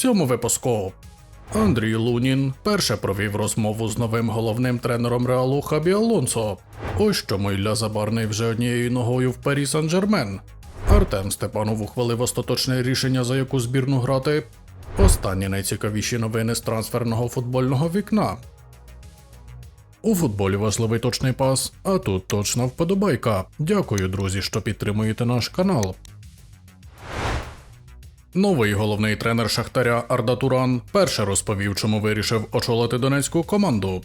цьому випуску. Андрій Лунін перше провів розмову з новим головним тренером Реалу Хабі Алонсо. Ось чому Ілля Забарний вже однією ногою в Парі Сан-Жермен. Артем Степанов ухвалив остаточне рішення, за яку збірну грати. Останні найцікавіші новини з трансферного футбольного вікна. У футболі важливий точний пас, а тут точна вподобайка. Дякую, друзі, що підтримуєте наш канал. Новий головний тренер Шахтаря Арда Туран перше розповів, чому вирішив очолити донецьку команду.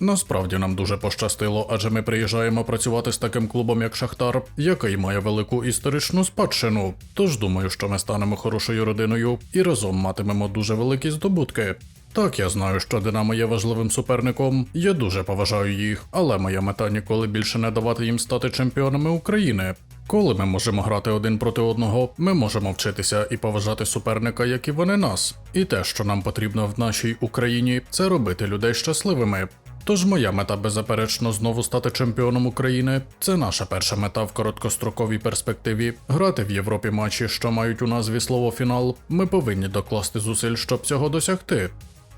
Насправді нам дуже пощастило, адже ми приїжджаємо працювати з таким клубом, як Шахтар, який має велику історичну спадщину. Тож думаю, що ми станемо хорошою родиною і разом матимемо дуже великі здобутки. Так, я знаю, що Динамо є важливим суперником, я дуже поважаю їх, але моя мета ніколи більше не давати їм стати чемпіонами України. Коли ми можемо грати один проти одного, ми можемо вчитися і поважати суперника, як і вони нас. І те, що нам потрібно в нашій Україні, це робити людей щасливими. Тож моя мета беззаперечно знову стати чемпіоном України. Це наша перша мета в короткостроковій перспективі. Грати в Європі матчі, що мають у назві слово фінал. Ми повинні докласти зусиль, щоб цього досягти.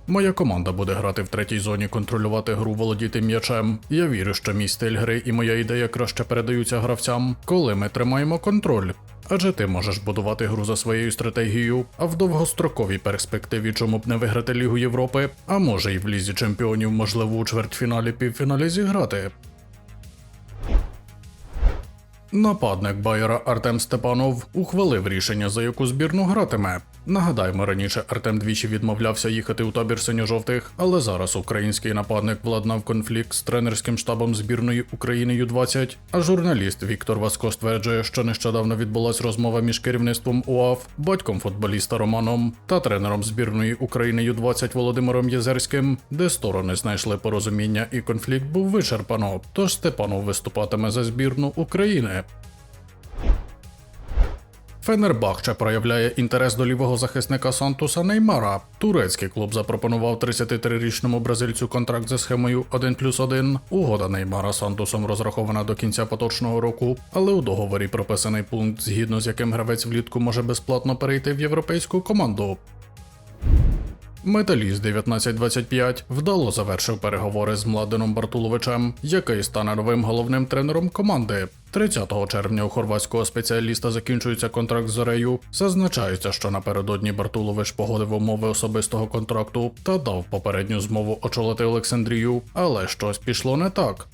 Моя команда буде грати в третій зоні, контролювати гру, володіти м'ячем. Я вірю, що мій стиль гри і моя ідея краще передаються гравцям, коли ми тримаємо контроль. Адже ти можеш будувати гру за своєю стратегією, а в довгостроковій перспективі чому б не виграти Лігу Європи, а може й в лізі чемпіонів, можливо, у чвертьфіналі півфіналі зіграти. Нападник Байера Артем Степанов ухвалив рішення, за яку збірну гратиме. Нагадаємо, раніше Артем двічі відмовлявся їхати у табір синьо-жовтих, але зараз український нападник владнав конфлікт з тренерським штабом збірної України Ю-20. А журналіст Віктор Васко стверджує, що нещодавно відбулась розмова між керівництвом УАФ, батьком футболіста Романом та тренером збірної України Ю-20 Володимиром Єзерським, де сторони знайшли порозуміння і конфлікт був вичерпано. Тож Степанов виступатиме за збірну України. Фенербахче проявляє інтерес до лівого захисника Сантуса Неймара. Турецький клуб запропонував 33-річному бразильцю контракт за схемою 1 плюс 1. Угода Неймара Сантусом розрахована до кінця поточного року, але у договорі прописаний пункт, згідно з яким гравець влітку може безплатно перейти в європейську команду. Металіст 1925 вдало завершив переговори з Младеном Бартуловичем, який стане новим головним тренером команди. 30 червня у хорватського спеціаліста закінчується контракт з Зорею. Зазначається, що напередодні Бартулович погодив умови особистого контракту та дав попередню змову очолити Олександрію, але щось пішло не так.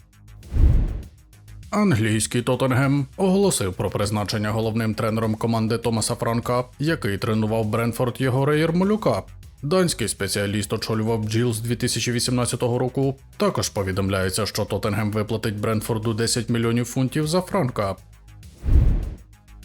Англійський Тоттенгем оголосив про призначення головним тренером команди Томаса Франка, який тренував Бренфорд Єгора Єрмолюка. Данський спеціаліст очолював бджіл з 2018 року. Також повідомляється, що Тоттенгем виплатить Брентфорду 10 мільйонів фунтів за Франка.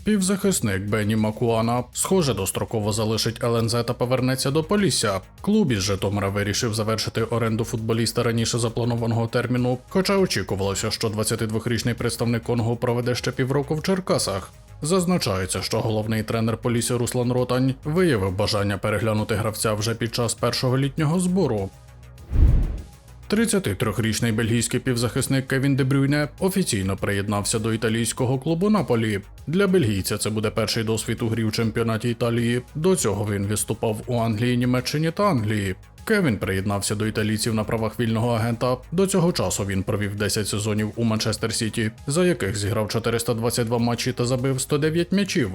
Півзахисник Бенні Макуана, схоже, достроково залишить ЛНЗ та повернеться до Полісся. Клуб із Житомира вирішив завершити оренду футболіста раніше запланованого терміну, хоча очікувалося, що 22-річний представник Конго проведе ще півроку в Черкасах. Зазначається, що головний тренер Полісся Руслан Ротань виявив бажання переглянути гравця вже під час першого літнього збору. 33-річний бельгійський півзахисник Кевін Де Брюйне офіційно приєднався до італійського клубу Наполі. Для бельгійця це буде перший досвід у грі в чемпіонаті Італії. До цього він виступав у Англії, Німеччині та Англії. Кевін приєднався до італійців на правах вільного агента. До цього часу він провів 10 сезонів у Манчестер Сіті, за яких зіграв 422 матчі та забив 109 м'ячів.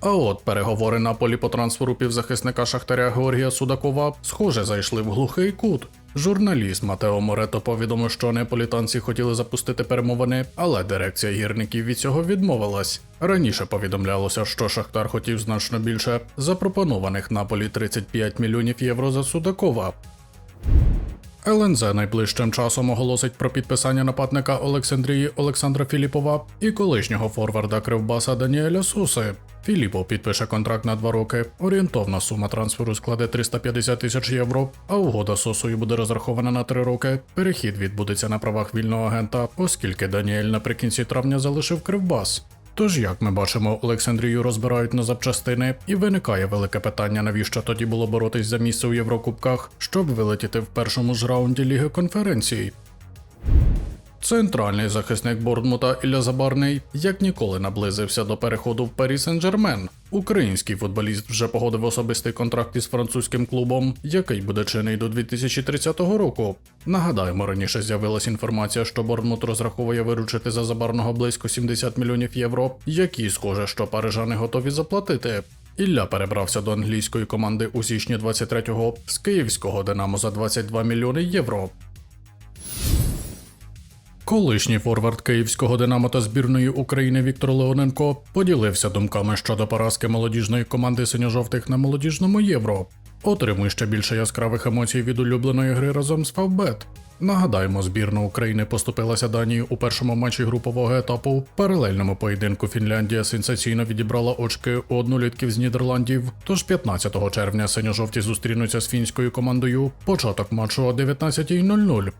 А от переговори Наполі по трансферу півзахисника Шахтаря Георгія Судакова схоже зайшли в глухий кут. Журналіст Матео Морето повідомив, що неаполітанці хотіли запустити перемовини, але дирекція гірників від цього відмовилась. Раніше повідомлялося, що Шахтар хотів значно більше запропонованих Наполі 35 мільйонів євро за Судакова. ЛНЗ найближчим часом оголосить про підписання нападника Олександрії Олександра Філіпова і колишнього форварда Кривбаса Даніеля Суси. Філіпов підпише контракт на два роки. Орієнтовна сума трансферу складе 350 тисяч євро, а угода з Сосою буде розрахована на три роки. Перехід відбудеться на правах вільного агента, оскільки Даніель наприкінці травня залишив Кривбас. Тож, як ми бачимо, Олександрію розбирають на запчастини, і виникає велике питання, навіщо тоді було боротись за місце у Єврокубках, щоб вилетіти в першому ж раунді Ліги конференцій. Центральний захисник Борнмута Ілля Забарний як ніколи наблизився до переходу в Парі Сен-Жермен. Український футболіст вже погодив особистий контракт із французьким клубом, який буде чинний до 2030 року. Нагадаємо, раніше з'явилася інформація, що Борнмут розраховує виручити за Забарного близько 70 мільйонів євро, які, схоже, що парижани готові заплатити. Ілля перебрався до англійської команди у січні 23-го з київського Динамо за 22 мільйони євро. Колишній форвард київського Динамо та збірної України Віктор Леоненко поділився думками щодо поразки молодіжної команди синьо-жовтих на молодіжному євро. Отримуй ще більше яскравих емоцій від улюбленої гри разом з Фавбет. Нагадаємо, збірна України поступилася Данії у першому матчі групового етапу. В паралельному поєдинку Фінляндія сенсаційно відібрала очки у однолітків з Нідерландів. Тож 15 червня синьо-жовті зустрінуться з фінською командою. Початок матчу о 19.00.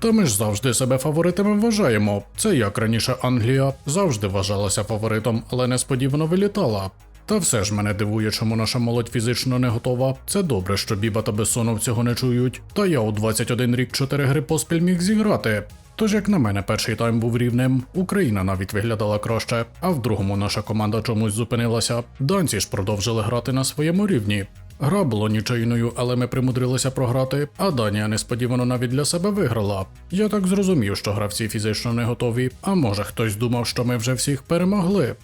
Та ми ж завжди себе фаворитами вважаємо. Це як раніше Англія завжди вважалася фаворитом, але несподівано вилітала. Та все ж мене дивує, чому наша молодь фізично не готова. Це добре, що Біба та Бессонов цього не чують. Та я у 21 рік 4 гри поспіль міг зіграти. Тож, як на мене, перший тайм був рівним. Україна навіть виглядала краще, а в другому наша команда чомусь зупинилася. Данці ж продовжили грати на своєму рівні. Гра була нічийною, але ми примудрилися програти, а Данія несподівано навіть для себе виграла. Я так зрозумів, що гравці фізично не готові, а може хтось думав, що ми вже всіх перемогли.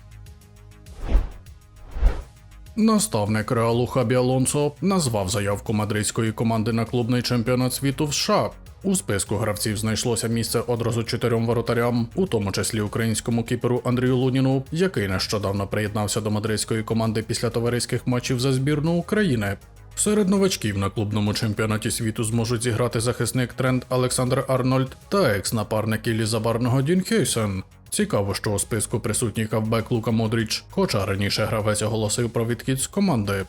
Наставник Реалу Хабі Алонсо назвав заявку мадридської команди на клубний чемпіонат світу в США. У списку гравців знайшлося місце одразу чотирьом воротарям, у тому числі українському кіперу Андрію Луніну, який нещодавно приєднався до мадридської команди після товариських матчів за збірну України. Серед новачків на клубному чемпіонаті світу зможуть зіграти захисник тренд Олександр Арнольд та екс-напарник Іллі Забарного Дін Хейсен. Цікаво, що у списку присутній кавбек Лука Модріч, хоча раніше гравець оголосив про відхід з команди.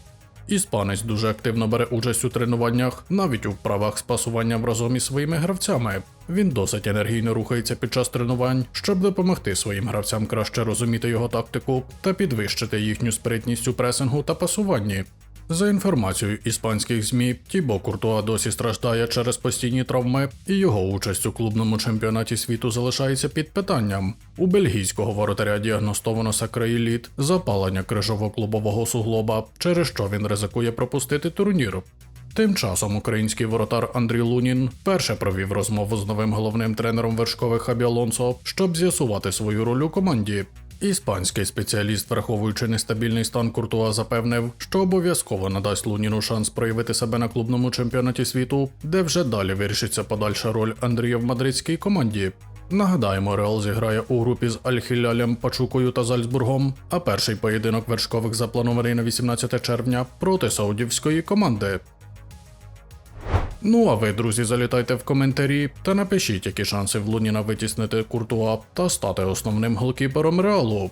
Іспанець дуже активно бере участь у тренуваннях, навіть у вправах з пасуванням разом із своїми гравцями. Він досить енергійно рухається під час тренувань, щоб допомогти своїм гравцям краще розуміти його тактику та підвищити їхню спритність у пресингу та пасуванні. За інформацією іспанських ЗМІ, Тібо Куртуа досі страждає через постійні травми, і його участь у клубному чемпіонаті світу залишається під питанням. У бельгійського воротаря діагностовано сакраїліт, запалення крижово-клубового суглоба, через що він ризикує пропустити турнір. Тим часом український воротар Андрій Лунін перше провів розмову з новим головним тренером вершкових Хабі Алонсо, щоб з'ясувати свою роль у команді. Іспанський спеціаліст, враховуючи нестабільний стан Куртуа, запевнив, що обов'язково надасть Луніну шанс проявити себе на клубному чемпіонаті світу, де вже далі вирішиться подальша роль Андрія в мадридській команді. Нагадаємо, Реал зіграє у групі з Аль-Хілялем, Пачукою та Зальцбургом, а перший поєдинок вершкових запланований на 18 червня проти саудівської команди. Ну а ви, друзі, залітайте в коментарі та напишіть, які шанси в Луніна витіснити Куртуа та стати основним голкіпером Реалу.